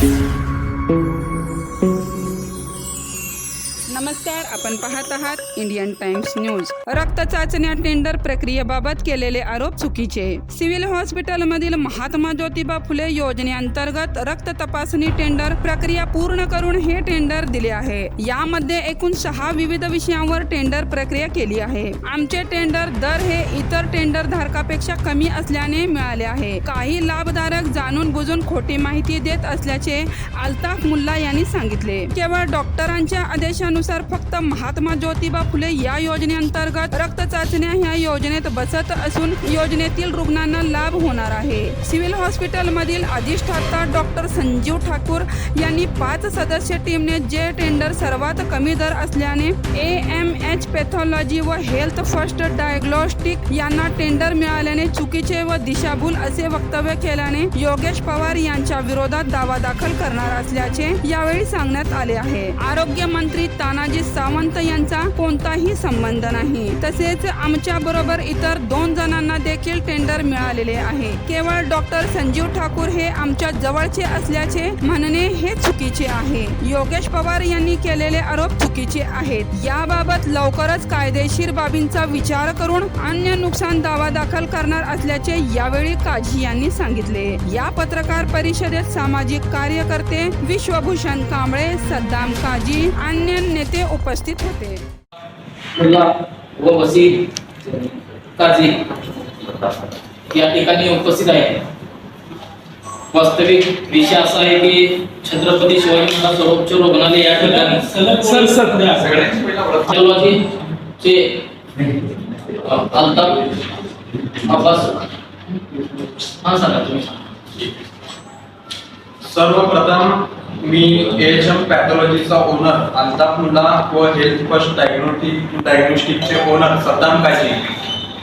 Música नमस्कार आपण पाहत आहात इंडियन टाइम्स न्यूज रक्त चाचण्या टेंडर प्रक्रियेबाबत केलेले आरोप चुकीचे. सिव्हिल हॉस्पिटलमधील महात्मा ज्योतिबा फुले योजनेअंतर्गत रक्त तपासणी टेंडर प्रक्रिया पूर्ण करून हे टेंडर दिले आहे. यामध्ये एकूण सहा विविध विषयांवर टेंडर प्रक्रिया केली आहे. आमचे टेंडर दर हे इतर टेंडर धारकापेक्षा कमी असल्याने मिळाले आहे. काही लाभधारक जाणून बुजून खोटी माहिती देत असल्याचे अल्ताफ मुल्ला यांनी सांगितले. केवळ डॉक्टरांच्या आदेशानुसार फक्त महात्मा ज्योतिबा फुले या योजनेअंतर्गत रक्त चाचण्या ह्या योजनेत बसत असून योजनेतील रुग्णांना लाभ होणार आहे. सिव्हिल हॉस्पिटल मधील अधिष्ठाता डॉक्टर संजीव ठाकूर यांनी पाच सदस्य टीमने जे टेंडर सर्वात कमी दर असल्याने ए एम एच पॅथॉलॉजी व हेल्थ फर्स्ट डायग्नोस्टिक यांना टेंडर मिळाल्याने चुकीचे व दिशाभूल असे वक्तव्य केल्याने योगेश पवार यांच्या विरोधात दावा दाखल करणार असल्याचे यावेळी सांगण्यात आले आहे. आरोग्य मंत्री तानाजी सावंत यांचा कोणताही संबंध नाही. तसेच आमच्या बरोबर इतर दोन जणांना देखील टेंडर मिळालेले आहे. केवळ डॉक्टर संजीव ठाकूर हे आमच्या जवळचे असल्याचे म्हणणे हे चुकीचे आहे. योगेश पवार यांनी केलेले आरोप चुकीचे आहेत. याबाबत लवकरच कायदेशीर बाबींचा विचार करून अन्य नुकसान दावा दाखल करणार असल्याचे यावेळी काझी यांनी सांगितले. या पत्रकार परिषदेत सामाजिक कार्यकर्ते विश्वभूषण कांबळे सद्दाम काजी अन्य नेते उपस्थित होते. व या ठिकाणी उपस्थित आहे वास्तविक विषय असा आहे की छत्रपती शिवाजी महाराज सर्वोच्च रुग्णालय या ठिकाणी चे अल्ताफ अब्बास. हा सांगा तुम्ही. सर्वप्रथम मी एच एम पॅथॉलॉजीचा ओनर अल्ताफ मुल्ला व हेल्थ फर्स्ट डायग्नोटिक डायग्नोस्टिकचे ओनर सद्दाम काजी.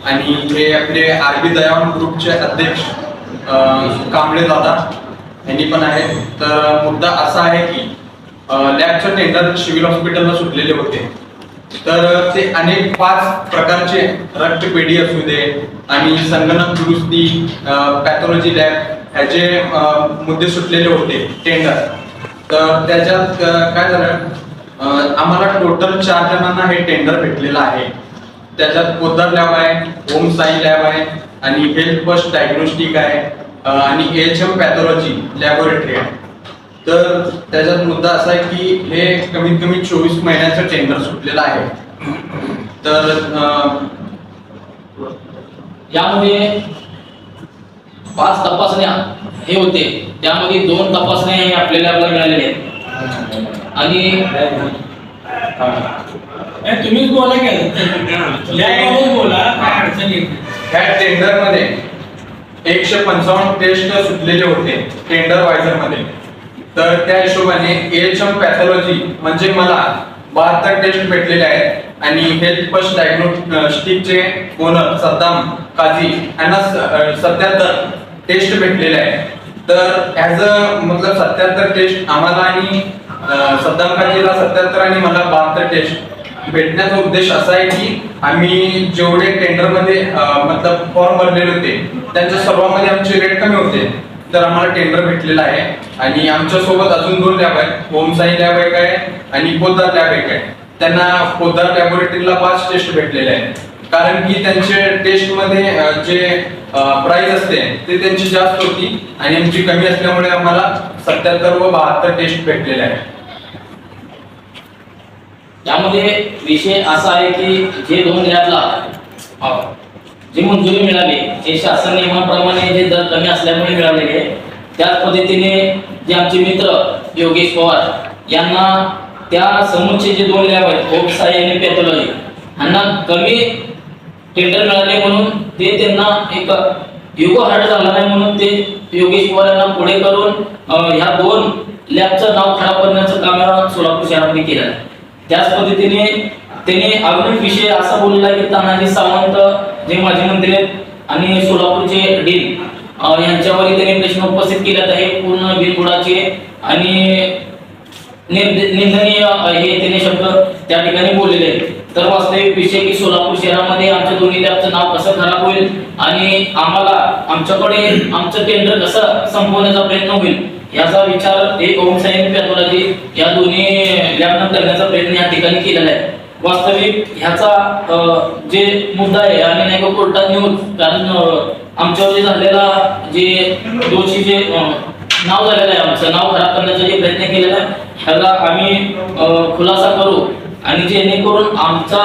आणि हे आपले आर बी दयावन ग्रुपचे अध्यक्ष कांबळे दादा. यांनी पण आहेत तर मुद्दा असा आहे की लॅबचं टेंडर सिव्हिल हॉस्पिटलला सुटलेले होते. तर ते अनेक पाच प्रकारचे रक्तपेढी असू दे आणि संगणक दुरुस्ती पॅथॉलॉजी लॅब ह्याचे मुद्दे सुटलेले होते टेंडर तर त्याच्यात काय झालं? आम्हाला टोटल चार जणांना हे टेंडर भेटलेलं आहे. त्याच्यात पोद्दार लॅब आहे ओम साई लॅब आहे आणि हेल्थ फर्स्ट डायग्नोस्टिक आहे आणि एच एम पॅथॉलॉजी लॅबोरेटरी आहे. तर त्याच्यात मुद्दा असा आहे की हे कमीत कमी चोवीस महिन्याचं टेंडर सुटलेलं आहे. तर यामध्ये पाच तपासण्या हे होते. त्यामध्ये दोन तपासण्या हे आपल्याला आपल्याला मिळालेल्या आहेत. आणि तुम्हीच बोला की बोला काय अडचण येत. ह्या एकशे पंचावन्न टेस्ट सुटलेले होते टेंडर वायझरमध्ये तर त्या हिशोबाने एच एम पॅथॉलॉजी म्हणजे मला बहात्तर टेस्ट भेटलेले आहेत. आणि हेल्थ फर्स्ट डायग्नोस्टिकचे ओनर सद्दाम काझी यांना सत्याहत्तर टेस्ट भेटलेले आहेत तर ॲज अ मतलब सत्याहत्तर टेस्ट आम्हाला आणि अं, सद्दाम सत्याहत्तर आणि मला बहात्तर टेस्ट भेटण्याचा उद्देश असा आहे की आम्ही जेवढे टेंडरमध्ये मतलब फॉर्म भरलेले होते त्यांच्या सर्वांमध्ये आमचे रेट कमी होते. तर आम्हाला टेंडर भेटलेला आहे आणि आमच्यासोबत अजून दोन लॅब आहेत. होमसाई लॅब एक आहे आणि पोद्दार लॅब एक आहे. त्यांना पोद्दार लॅबोरेटरीला पाच टेस्ट भेटलेले आहेत. कारण की त्यांचे टेस्टमध्ये जे प्राइस असते ते त्यांची जास्त होती आणि आमची कमी असल्यामुळे आम्हाला सत्याहत्तर व बहात्तर टेस्ट भेटलेले आहेत यामध्ये विषय असा आहे की जे दोन लॅबला जी मंजुरी मिळाली हे शासन नियमाप्रमाणे जे दर कमी असल्यामुळे मिळालेले आहे. त्याच पद्धतीने जे आमचे मित्र योगेश पवार यांना त्या समोरचे जे दोन लॅब आहेत ओपसाई आणि पॅथॉलॉजी यांना कमी टेंडर मिळाले म्हणून ते त्यांना एक युगो हार्ड झाला नाही म्हणून ते योगेश पवार यांना पुढे करून ह्या दोन लॅबचं नाव खराब करण्याचं काम या सोलापूर शहरामध्ये केलं. आहे त्याच पद्धतीने त्यांनी आधुनिक विषय असा बोलला की तानाजी सावंत जे माजी मंत्री आहेत आणि सोलापूरचे डीन यांच्यावर त्यांनी प्रश्न उपस्थित केलेत आहे पूर्ण बिलबुडाचे आणि निंद- निंदनीय हे त्यांनी शब्द त्या ठिकाणी बोललेले आहेत. तर वास्तविक विषय की सोलापूर शहरामध्ये आमच्या दोन्ही लॅबचं नाव कसं खराब होईल आणि आम्हाला आमच्याकडे आमचं टेंडर कसं संपवण्याचा प्रयत्न होईल याचा विचार एक साईन पॅथॉलॉजी या दोन्ही लॅबनं करण्याचा प्रयत्न या ठिकाणी केलेला आहे. वास्तविक ह्याचा जे मुद्दा आहे आम्ही नाही का कोर्टात नेऊन कारण आमच्यावर जे झालेला जे दोषी जे नाव झालेलं आहे आमचं नाव खराब करण्याचा जे प्रयत्न केलेला आहे ह्याला आम्ही खुलासा करू आणि जेणेकरून आमचा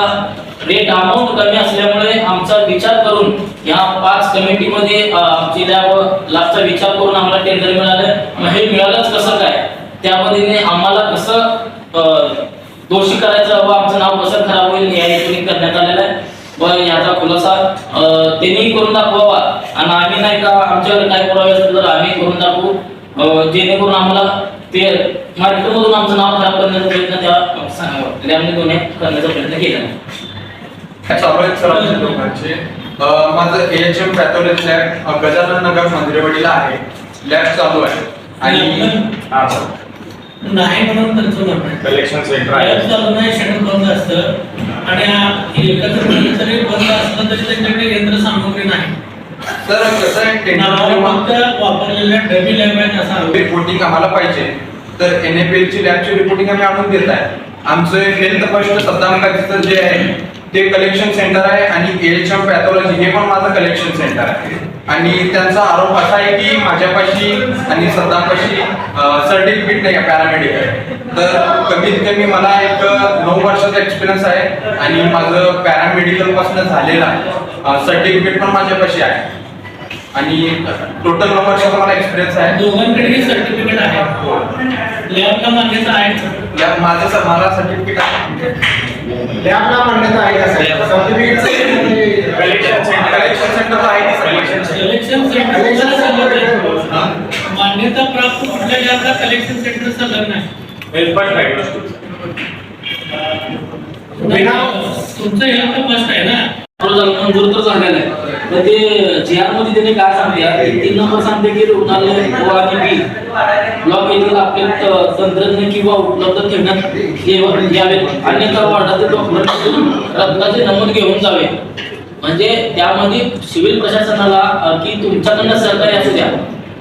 रेट अमाऊंट कमी असल्यामुळे आमचा विचार करून या पाच कमिटीमध्ये आमची लाभचा विचार करून आम्हाला टेंडर मिळालं. मग हे मिळालंच कसं काय? त्या पद्धतीने आम्हाला कसं दोषी करायचं व आमचं नाव कसं खराब होईल या हेतून करण्यात आलेलं आहे. व याचा खुलासा त्यांनी करून दाखवावा. आणि आम्ही नाही का आमच्याकडे काय पुरावे असेल तर आम्ही करून दाखवू. जेणेकरून आम्हाला ते मार्केटमधून आमचं नाव खराब करण्याचा प्रयत्न त्या लॅबने दोन्ही करण्याचा प्रयत्न केला आहे माझं H M pathology lab Gajanan Nagar मंदिरेवाडीला आहे. लॅब चालू आहे. आणि. नाही म्हणून त्यांचं म्हणणं आहे. कलेक्शन सेंटर आहे. चालू नाही शटर बंद असतं. आणि हा एकत्र केलं तरी बंद असलं तरी त्यांच्याकडे यंत्रसामुग्री नाही. सर कसं आहे फक्त वापरलेल्या डबी लॅब आहेत असा आहे. रिपोर्टिंग आम्हाला पाहिजे. तर एन एफ ची लॅबची रिपोर्टिंग आम्ही आणून देत आहे. आमचं हेल्थ फर्स्ट सद्दाम जे आहे ते कलेक्शन सेंटर आहे आणि एच एम पॅथॉलॉजी हे पण माझं कलेक्शन सेंटर आहे. आणि त्यांचा आरोप असा आहे की माझ्यापाशी आणि सद्दामपाशी सर्टिफिकेट नाही आहे पॅरामेडिकल तर कमीत कमी मला एक नऊ वर्षाचा एक्सपिरियन्स आहे आणि माझं पॅरामेडिकलपासून झालेलं आहे सर्टिफिकेट पण माझ्यापाशी आहे. आणि टोटल वर्षाचा मला एक्सपिरियन्स आहे. दोघांकडेही सर्टिफिकेट आहे. लॅबला मान्यता आहे. या माझं स- मला सर्टिफिकेट आहे. लॅबला मान्यता आहे का साहेब certificate collection centre collection centre आहे. की सर कलेक्शन सेंटर मान्यता प्राप्त कुठल्या लॅबला कलेक्शन सेंटर संलग्न नाही हेल्पर डायग्नोस्टिक तुमचं हेल्थ फर्स्ट आहे ना? मंजूर तर झालेलं आहे. तर ते जी आरमध्ये त्याने काय सांगते तीन नंबर सांगते की रुग्णालय ओ आणि बी ब्लॉक येथील आपले तंत्रज्ञ किंवा उपलब्ध ठेवण्यात येव- यावेत अन्यथा वार्डातील डॉक्टर रक्ताचे नमूद घेऊन जावे. म्हणजे त्यामध्ये सिव्हिल प्रशासनाला की तुमच्याकडनं सहकार्य असू द्या.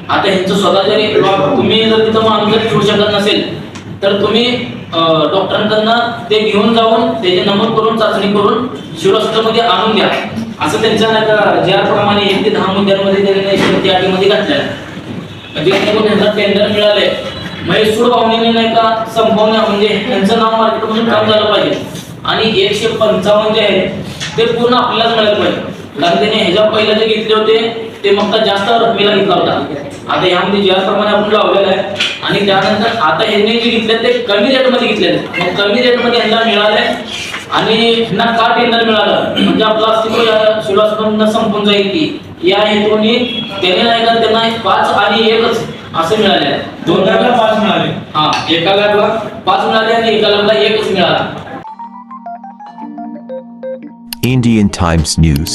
आता ह्यांचं स्वतः जरी ब्लॉक तुम्ही जर तिथं माणूस जर ठेवू शकत नसेल तर तुम्ही डॉक्टरांकडनं ते घेऊन जाऊन त्याचे नमूद करून चाचणी करून शिवराष्ट्रामध्ये आणून द्या. असं त्यांच्या नाही का ज्या प्रमाणे एक ते दहा मुद्द्यांमध्ये त्यांनी शेवटी अटीमध्ये घातल्या. म्हणजे त्यांना टेंडर मिळाले. महेश भावनेने नाही का संपवणे म्हणजे त्यांचं नाव मार्केटमधून काम झालं पाहिजे. आणि एकशे पंचावन्न जे आहे ते पूर्ण आपल्यालाच मिळालं पाहिजे. कारण त्याने ह्याच्या पहिला जे घेतले होते ते मग जास्त रकमेला घेतला होता. आता यामध्ये ज्याप्रमाणे आपण लावलेलं आहे आणि त्यानंतर आता ह्यांनी जे घेतले ते कमी रेटमध्ये घेतले मग कमी रेटमध्ये यांना मिळाले आणि ह्यांना का टेंडर मिळालं. म्हणजे आपलं अस्तित्व या शिवराष्ट्रांना संपून जाईल की या हेतूने त्याने नाही का त्यांना पाच आणि एकच असं मिळाले. दोन दोघांना पाच मिळाले. हा एका लॅबला पाच मिळाले आणि एका लॅबला एकच मिळाला. Indian Times News.